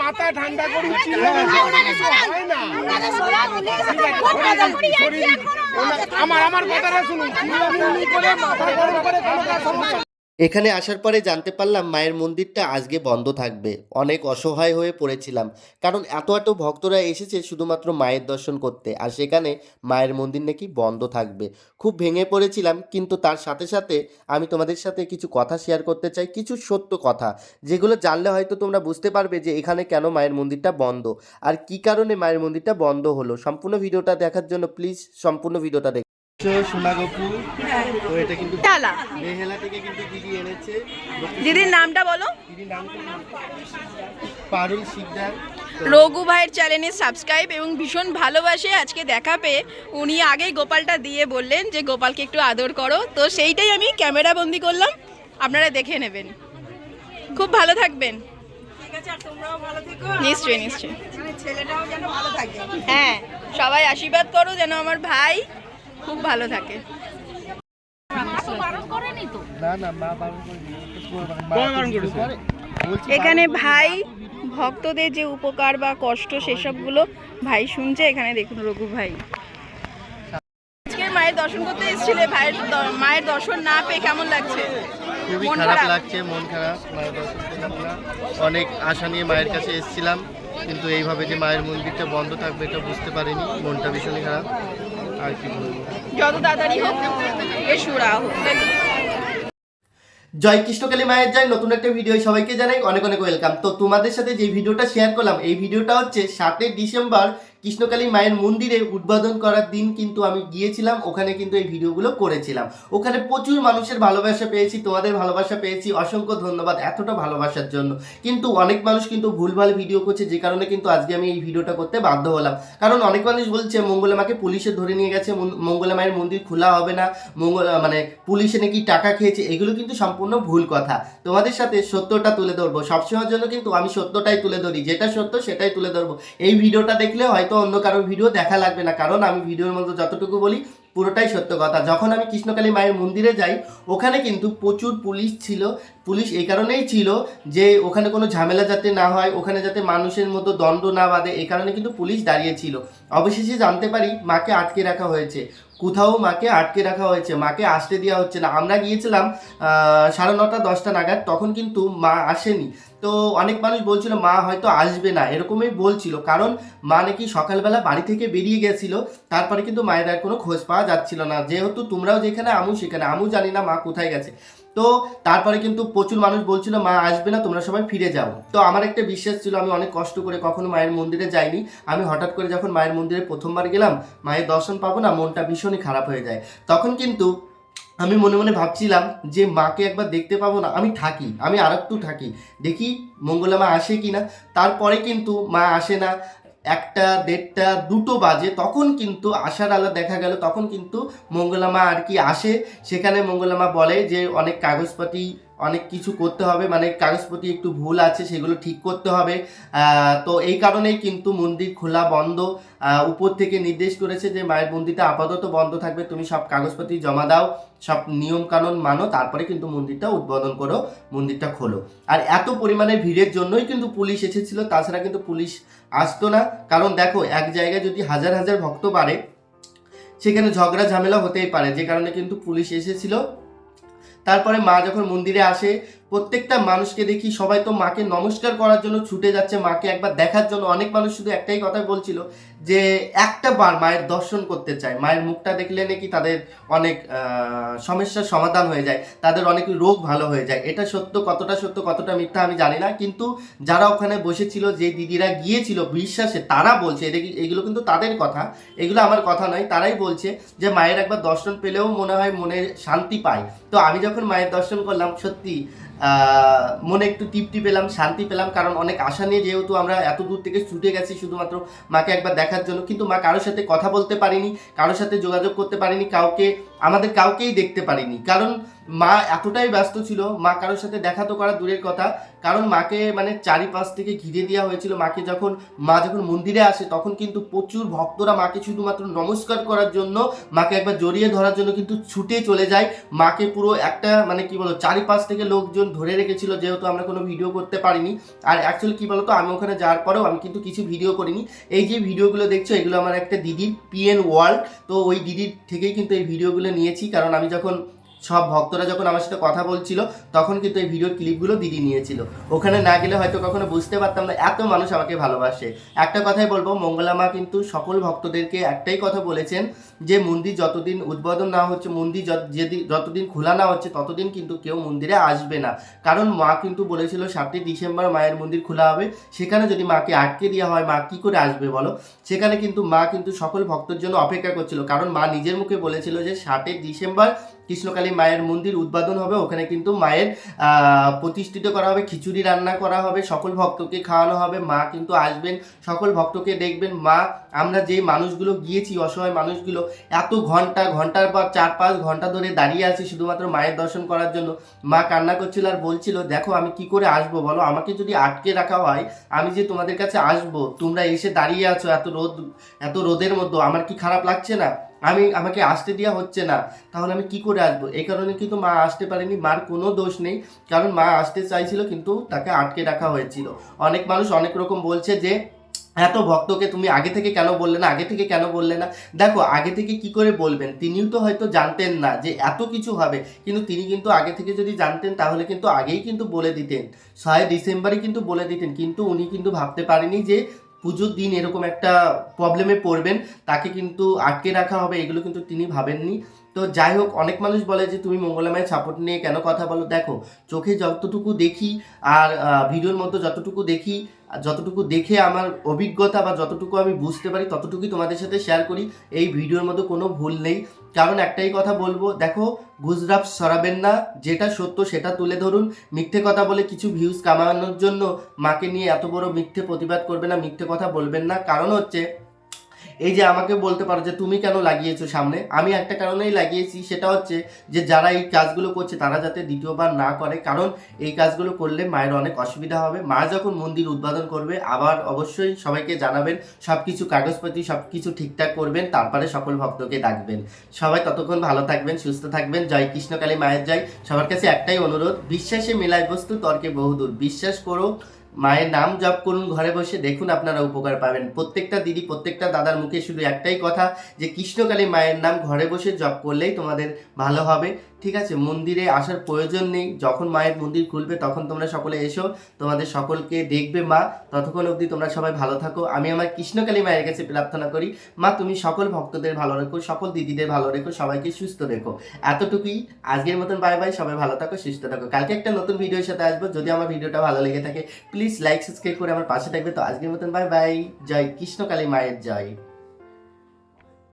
মাথা ঠান্ডা করুন আমার আমার কথাটা শুনুন। করে মাথা গরম করে কোনো কাজ সমস্যা এখানে আসার পরে জানতে পারলাম মায়ের মন্দিরটা আজকে বন্ধ থাকবে। অনেক অসহায় হয়ে পড়েছিলাম। কারণ এত এত ভক্তরা এসেছে শুধুমাত্র মায়ের দর্শন করতে। আর সেখানে মায়ের মন্দির নাকি বন্ধ থাকবে। খুব ভেঙে পড়েছিলাম, কিন্তু তার সাথে সাথে আমি তোমাদের সাথে কিছু কথা শেয়ার করতে চাই, কিছু সত্য কথা। যেগুলো জানলে হয়তো তোমরা বুঝতে পারবে যে এখানে কেন মায়ের মন্দিরটা বন্ধ। আর কি কারণে মায়ের মন্দিরটা বন্ধ হলো। সম্পূর্ণ ভিডিওটা দেখার জন্য প্লিজ সম্পূর্ণ ভিডিওটা দেখ। তো এটা কিন্তু টালা মেহেলা থেকে কিন্তু দিদি এনেছে। দিদির নামটা বলো। দিদির নাম পারুল শিকদার রঘু ভাইয়ের চ্যানেলে সাবস্ক্রাইব এবং ভীষণ ভালোবাসে। আজকে দেখা পেয়ে উনি আগেই গোপালটা দিয়ে বললেন যে গোপালকে একটু আদর করো। তো সেইটাই আমি ক্যামেরা বন্দি করলাম। আপনারা দেখে নেবেন। খুব ভালো থাকবেন। নিশ্চয়ই নিশ্চয়ই। হ্যাঁ সবাই আশীর্বাদ করো যেন আমার ভাই খুব ভালো থাকে? এখানে ভাই ভক্তদের যে উপকার বা কষ্ট সেসবগুলো ভাই শুনছে। এখানে দেখুন রঘু ভাই। আজকে মায়ের দর্শন করতে এসেছিলে। ভাইয়ের মায়ের দর্শন না পেয়ে কেমন লাগছে? খুবই মন খারাপ খারাপ? লাগছে মন খারাপ। মায়ের দর্শন পেলাম না অনেক আশা নিয়ে মায়ের কাছে এসেছিলাম। কিন্তু এইভাবে যে মায়ের মন্দিরটা বন্ধ থাকবে এটা বুঝতে পারিনি। মনটা ভীষণই খারাপ। আর জয় কৃষ্ণকালী মায়ের জয়, নতুন একটা ভিডিও সবাইকে জানাই অনেক অনেক ওয়েলকাম তো তোমাদের সাথে যে ভিডিওটা শেয়ার করলাম, এই ভিডিওটা হচ্ছে সাতই ডিসেম্বর কৃষ্ণকালী মায়ের মন্দিরে উদ্বোধন করার দিন কিন্তু আমি গিয়েছিলাম, ওখানে কিন্তু এই ভিডিওগুলো করেছিলাম। ওখানে প্রচুর মানুষের ভালোবাসা পেয়েছি, তোমাদের ভালোবাসা পেয়েছি, অসংখ্য ধন্যবাদ এতটা ভালোবাসার জন্য। কিন্তু অনেক মানুষ কিন্তু ভুলভাল ভিডিও করছে, যে কারণে কিন্তু আজকে আমি এই ভিডিওটা করতে বাধ্য হলাম। কারণ অনেক মানুষ বলছে, মঙ্গলা মাকে পুলিশে ধরে নিয়ে গেছে মঙ্গলা মায়ের মন্দির খোলা হবে না, মঙ্গল মানে পুলিশে নাকি টাকা খেয়েছে, এগুলো কিন্তু সম্পূর্ণ ভুল কথা। তোমাদের সাথে সত্যটা তুলে ধরবো। সবসময়ের জন্য কিন্তু আমি সত্যটাই তুলে ধরি, যেটা সত্য সেটাই তুলে ধরবো। এই ভিডিওটা দেখলে হয়তো অন্য কারও ভিডিও দেখা লাগবে না। কারণ আমি ভিডিওর মধ্যে যতটুকু বলি, পুরোটাই সত্য কথা। যখন আমি কৃষ্ণকালী মায়ের মন্দিরে যাই, ওখানে কিন্তু প্রচুর পুলিশ ছিল। পুলিশ এই কারণেই ছিল যে, ওখানে কোনো ঝামেলা যাতে না হয়, ওখানে যাতে মানুষের মতো দণ্ড না বাঁধে, এই কারণে কিন্তু পুলিশ দাঁড়িয়েছিল অবশেষে জানতে পারি, মাকে আটকে রাখা হয়েছে। কোথাও মাকে আটকে রাখা হয়েছে, মাকে আসতে দেওয়া হচ্ছে না। আমরা গিয়েছিলাম সাড়ে নটা, দশটা নাগাদ, তখন কিন্তু মা আসেনি। তো অনেক মানুষ বলছিল, মা হয়তো আসবে না। এরকমই বলছিল, কারণ মা নাকি সকালবেলা বাড়ি থেকে বেরিয়ে গেছিল। তারপরে কিন্তু মায়ের আর কোনো খোঁজ পাওয়া যাচ্ছিল না। যেহেতু তোমরাও যেখানে আমু সেখানে। আমু জানি না মা কোথায় গেছে। তো তারপরে কিন্তু প্রচুর মানুষ বলছিল, মা, আসবে না, তোমরা সবাই ফিরে যাও। তো আমার একটা বিশ্বাস ছিল, আমি অনেক কষ্ট করে কখনো মায়ের মন্দিরে যাইনি। আমি হঠাৎ করে যখন মায়ের মন্দিরে প্রথমবার গেলাম, মায়ের দর্শন পাবো না, মনটা ভীষণই খারাপ হয়ে যায়। তখন কিন্তু আমি মনে মনে ভাবছিলাম যে, মাকে একবার দেখতে পাবো না। আমি থাকি, আমি আর একটু থাকি। দেখি মঙ্গলা মা আসে কি না তারপরে কিন্তু মা আসে না একটা, দেড়টা, দুটো বাজে, তখন কিন্তু আসার আলো দেখা গেল, তখন কিন্তু মঙ্গলামা আর কি আসে। সেখানে মঙ্গলামা বলে যে, অনেক কাগজপাতি অনেক কিছু করতে হবে মানে কাগজপত্র একটু ভুল আছে সেগুলো ঠিক করতে হবে। তো এই কারণেই কিন্তু মন্দির খোলা বন্ধ। উপর থেকে নির্দেশ করেছে যে মায়ের মন্দিরটা আপাতত বন্ধ থাকবে, তুমি সব কাগজপত্র জমা দাও, সব নিয়ম কানুন মানো, তারপরে কিন্তু মন্দিরটা উদ্বোধন করো, মন্দিরটা খোলো। আর এত পরিমাণে ভিড়ের জন্যই কিন্তু পুলিশ এসেছিল, তাছাড়া কিন্তু পুলিশ আসতো না। কারণ দেখো, এক জায়গায় যদি হাজার হাজার ভক্ত বাড়ে, সেখানে ঝগড়া ঝামেলা হতেই পারে, যে কারণে কিন্তু পুলিশ এসেছিল। তারপরে মা যখন মন্দিরে আসে প্রত্যেকটা মানুষকে দেখি সবাই তো মাকে নমস্কার করার জন্য ছুটে যাচ্ছে, মাকে একবার দেখার জন্য। অনেক মানুষ শুধু একটাই কথা বলছিল যে, একটা বার মায়ের দর্শন করতে চায়। মায়ের মুখটা দেখলে নাকি তাদের অনেক সমস্যার সমাধান হয়ে যায়, তাদের অনেক রোগ ভালো হয়ে যায়। এটা সত্য, কতটা সত্য, কতটা মিথ্যা আমি জানি না। কিন্তু যারা ওখানে বসেছিল, যে দিদিরা গিয়েছিল বিশ্বাসে, তারা বলছে এদের- এগুলো কিন্তু তাদের কথা, এগুলো আমার কথা নয়, তারাই বলছে যে, মায়ের একবার দর্শন পেলেও মনে হয় মনে শান্তি পায়। তো আমি যখন মায়ের দর্শন করলাম, সত্যি মনে একটু তৃপ্তি পেলাম, শান্তি পেলাম, কারণ অনেক আশা নিয়ে যেহেতু আমরা এত দূর থেকে ছুটে গেছি শুধুমাত্র মাকে একবার দেখার জন্য, কিন্তু মা কারোর সাথে কথা বলতে পারিনি, কারোর সাথে যোগাযোগ করতে পারিনি, কাউকে, আমাদের কাউকেই দেখতে পারিনি। কারণ মা এতটাই ব্যস্ত ছিল, মা কারোর সাথে দেখা তো করা দূরের কথা, কারণ মাকে মানে চারিপাশ থেকে ঘিরে দেওয়া হয়েছিল। মাকে যখন, মা যখন মন্দিরে আসে, তখন কিন্তু প্রচুর ভক্তরা মাকে শুধুমাত্র নমস্কার করার জন্য, মাকে একবার জড়িয়ে ধরার জন্য কিন্তু ছুটে চলে যায়। মাকে পুরো একটা মানে কি বলো চারিপাশ থেকে লোকজন ধরে রেখেছিল, যেহেতু আমরা কোনো ভিডিও করতে পারিনি। আর অ্যাকচুয়ালি কি বলতো, আমি ওখানে যাওয়ার পরেও আমি কিন্তু কিছু ভিডিও করিনি। এই যে ভিডিওগুলো দেখছ, এগুলো আমার একটা দিদির পিএন ওয়ার্ল্ড তো ওই দিদির থেকেই কিন্তু এই ভিডিওগুলো নিয়েছি। কারণ আমি যখন সব ভক্তরা যখন আমার সাথে কথা বলছিল, তখন কিন্তু এই ভিডিওর ক্লিপগুলো দিদি নিয়েছিল। ওখানে না গেলে হয়তো কখনো বুঝতে পারতাম না, এত মানুষ আমাকে ভালোবাসে। একটা কথাই বলব, মঙ্গলা মা কিন্তু সকল ভক্তদেরকে একটাই কথা বলেছেন যে, মন্দির যতদিন উদ্বোধন না হচ্ছে, মন্দির যত- যেদি- যতদিন খোলা না হচ্ছে, ততদিন কিন্তু কেউ মন্দিরে আসবে না। কারণ মা কিন্তু বলেছিল, সাতই ডিসেম্বর মায়ের মন্দির খোলা হবে, সেখানে যদি মাকে আটকে দেওয়া হয়, মা কি করে আসবে বলো? সেখানে কিন্তু মা কিন্তু সকল ভক্তের জন্য অপেক্ষা করছিল, কারণ মা নিজের মুখে বলেছিল যে, সাতই ডিসেম্বর কৃষ্ণকালী মায়ের মন্দির উদ্বোধন হবে। ওখানে কিন্তু মায়ের প্রতিষ্ঠিত করা হবে, খিচুড়ি রান্না করা হবে, সকল ভক্তকে খাওয়ানো হবে। মা কিন্তু আসবেন, সকল ভক্তকে দেখবেন। মা, আমরা যে মানুষগুলো গিয়েছি, অসহায় মানুষগুলো, এত ঘণ্টা, ঘণ্টার পর চার পাঁচ ঘণ্টা ধরে দাঁড়িয়ে আছি শুধুমাত্র মায়ের দর্শন করার জন্য। মা কান্না করছিল আর বলছিল, দেখো, আমি কি করে আসব বলো? আমাকে যদি আটকে রাখা হয়, আমি যে তোমাদের কাছে আসব, তোমরা এসে দাঁড়িয়ে আছো এত রোদ, এত রোদের মধ্যে, আমার কি খারাপ লাগছে না? আমি, আমাকে আসতে দেওয়া হচ্ছে না। তাহলে আমি কি করে আসব? এই কারণে কিন্তু মা আসতে পারেনি। মার কোনো দোষ নেই। কারণ মা আসতে চাইছিল কিন্তু তাকে আটকে রাখা হয়েছিল। অনেক মানুষ অনেক রকম বলছে যে, এত ভক্তকে তুমি আগে থেকে কেন বললে না? আগে থেকে কেন বললে না? দেখো, আগে থেকে কি করে বলবেন? তিনিও তো হয়তো জানতেন না যে এত কিছু হবে। কিন্তু তিনি কিন্তু আগে থেকে যদি জানতেন, তাহলে কিন্তু আগেই কিন্তু বলে দিতেন। ছয় ডিসেম্বরে কিন্তু বলে দিতেন। কিন্তু উনি কিন্তু ভাবতে পারেনি যে পুজোর দিন এরকম একটা প্রবলেমে পড়বেন, তাকে কিন্তু আটকে রাখা হবে, এগুলো কিন্তু তিনি ভাবেননি। তো যাই হোক, অনেক মানুষ বলে যে, তুমি মঙ্গলামায়ের সাপোর্ট নিয়ে কেন কথা বলো? দেখো, চোখে যতটুকু দেখি আর ভিডিওর মতো যতটুকু দেখি যতটুকু দেখে আমার অভিজ্ঞতা বা যতটুকু আমি বুঝতে পারি, ততটুকুই তোমাদের সাথে শেয়ার করি। এই ভিডিওর মধ্যে কোনো ভুল নেই। কারণ একটাই কথা বলব, দেখো, গুজরাট সরাবেন না, যেটা সত্য সেটা তুলে ধরুন। মিথ্যে কথা বলে কিছু ভিউজ কামানোর জন্য মাকে নিয়ে এত বড় মিথ্যে প্রতিবাদ করবে না, মিথ্যে কথা বলবেন না। কারণ হচ্ছে এই যে আমাকে বলতে পারো যে তুমি কেন লাগিয়েছো সামনে? আমি একটা কারণেই লাগিয়েছি, সেটা হচ্ছে যে যারা এই কাজগুলো করছে, তারা যাতে দ্বিতীয়বার না করে। কারণ এই কাজগুলো করলে মায়ের অনেক অসুবিধা হবে। মা যখন মন্দির উদ্বোধন করবে, আবার অবশ্যই সবাইকে জানাবেন সব কিছু কাগজপাতি সব কিছু ঠিকঠাক করবেন, তারপরে সকল ভক্তকে ডাকবেন। সবাই ততক্ষণ ভালো থাকবেন, সুস্থ থাকবেন। জয় কৃষ্ণকালী মায়ের জয়। সবার কাছে একটাই অনুরোধ, বিশ্বাসে মেলায় বস্তু, তর্কে বহুদূর। বিশ্বাস করো মায়ের নাম জপ করুন, ঘরে বসে দেখুন আপনারা উপকার পাবেন। প্রত্যেকটা দিদি, প্রত্যেকটা দাদার মুখে শুধু একটাই কথা যে, কৃষ্ণকালী মায়ের নাম ঘরে বসে জপ করলেই তোমাদের ভালো হবে। ঠিক আছে, মন্দিরে আসার প্রয়োজন নেই। যখন মায়ের মন্দির খুলবে, তখন তোমরা সকলে এসো। তোমাদের সকলকে দেখবে মা। ততক্ষণ অবধি তোমরা সবাই ভালো থাকো। আমি আমার কৃষ্ণকালী মায়ের কাছে প্রার্থনা করি, মা, তুমি সকল ভক্তদের ভালো রেখো, সকল দিদিদের ভালো রেখো, সবাইকে সুস্থ রেখো। এতটুকুই। আজকের মতন বাই বাই, সবাই ভালো থাকো, সুস্থ থাকো। কালকে একটা নতুন ভিডিওর সাথে আসব। যদি আমার ভিডিওটা ভালো লেগে থাকে প্লিজ লাইক সাবস্ক্রাইব করে আমার পাশে থাকবে। তো আজকের মতন বাই বাই। জয় কৃষ্ণকালী মায়ের জয়।